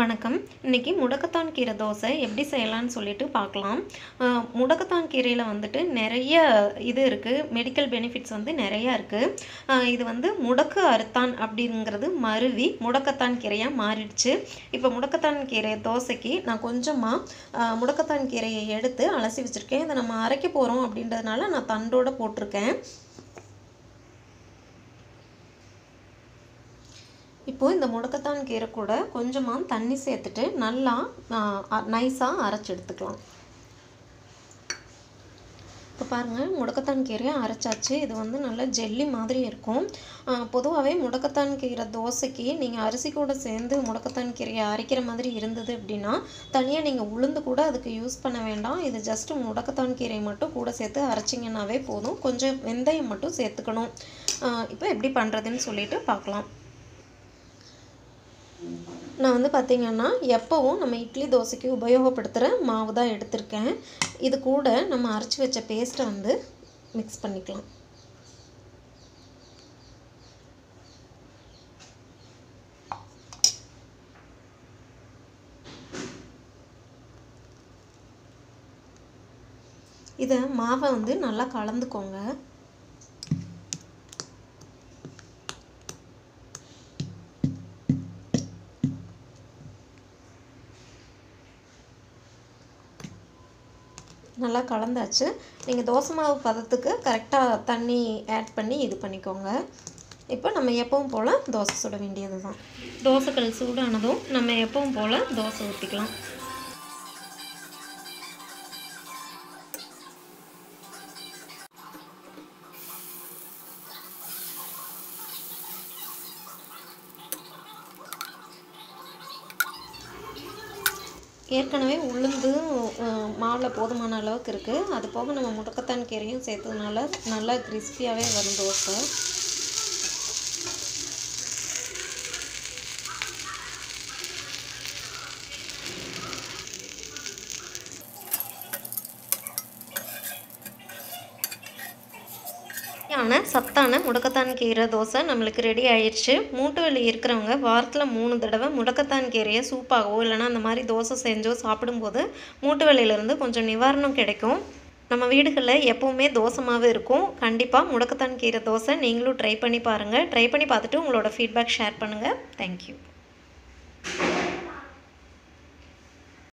வணக்கம். இன்றைக்கி முடக்கத்தான் கீரை தோசை எப்படி செய்யலான்னு சொல்லிட்டு பார்க்கலாம். முடக்கத்தான் கீரையில் வந்துட்டு நிறைய இது இருக்குது மெடிக்கல் பெனிஃபிட்ஸ் வந்து நிறையா இருக்குது இது வந்து முடக்கு அறுத்தான் அப்படிங்கிறது மருவி முடக்கத்தான் கீரையாக மாறிடுச்சு. இப்போ முடக்கத்தான் கீரை தோசைக்கு நான் கொஞ்சமாக முடக்கத்தான் கீரையை எடுத்து அலசி வச்சுருக்கேன். இதை நம்ம அரைக்க போகிறோம் அப்படின்றதுனால நான் தண்டோடு போட்டிருக்கேன். இப்போது இந்த முடக்கத்தான் கீரை கூட கொஞ்சமாக தண்ணி சேர்த்துட்டு நல்லா நைஸாக அரைச்சி எடுத்துக்கலாம். இப்போ பாருங்கள் முடக்கத்தான் கீரையை அரைச்சாச்சு. இது வந்து நல்ல ஜெல்லி மாதிரி இருக்கும். பொதுவாகவே முடக்கத்தான் கீரை தோசைக்கு நீங்கள் அரிசி கூட சேர்ந்து முடக்கத்தான் கீரையை அரைக்கிற மாதிரி இருந்தது அப்படின்னா தனியாக நீங்கள் உளுந்து கூட அதுக்கு யூஸ் பண்ண வேண்டாம். இது ஜஸ்ட்டு முடக்கத்தான் கீரை மட்டும் கூட சேர்த்து அரைச்சிங்கன்னாவே போதும். கொஞ்சம் வெந்தயம் மட்டும் சேர்த்துக்கணும். இப்போ எப்படி பண்ணுறதுன்னு சொல்லிட்டு பார்க்கலாம். நான் வந்து பார்த்திங்கன்னா எப்போவும் நம்ம இட்லி தோசைக்கு உபயோகப்படுத்துகிற மாவு தான் எடுத்திருக்கேன். இது கூட நம்ம அரைச்சி வச்ச பேஸ்ட்டை வந்து மிக்ஸ் பண்ணிக்கலாம். இதை மாவை வந்து நல்லா கலந்துக்கோங்க. நல்லா கலந்தாச்சு. நீங்கள் தோசை மாவு பதத்துக்கு கரெக்டாக தண்ணி ஆட் பண்ணி இது பண்ணிக்கோங்க. இப்போ நம்ம எப்பவும் போல் தோசை சுட வேண்டியது தான் தோசைக்கல் சூடானதும் நம்ம எப்பவும் போல் தோசை ஊற்றிக்கலாம் ஏற்கனவே உளுந்து மாவில் போதுமான அளவுக்கு இருக்குது அது போக நம்ம முடக்கத்தான் கீரையும் சேர்த்ததுனால நல்லா கிறிஸ்பியாகவே வரும் தோசை. ஆன சத்தான முடக்கத்தான் கீரை தோசை நம்மளுக்கு ரெடி ஆயிடுச்சு மூட்டு வலி இருக்கிறவங்க வாரத்தில் மூணு தடவை முடக்கத்தான் கீரையை சூப்பாகவோ இல்லைனா அந்த மாதிரி தோசை செஞ்சோ சாப்பிடும்போது மூட்டு வலியிலேருந்து கொஞ்சம் நிவாரணம் கிடைக்கும். நம்ம வீடுகளில் எப்போவுமே தோசை மாவு இருக்கும். கண்டிப்பாக முடக்கத்தான் கீரை தோசை நீங்களும் ட்ரை பண்ணி பாருங்கள் ட்ரை பண்ணி பார்த்துட்டு உங்களோட ஃபீட்பேக் ஷேர் பண்ணுங்கள் தேங்க்யூ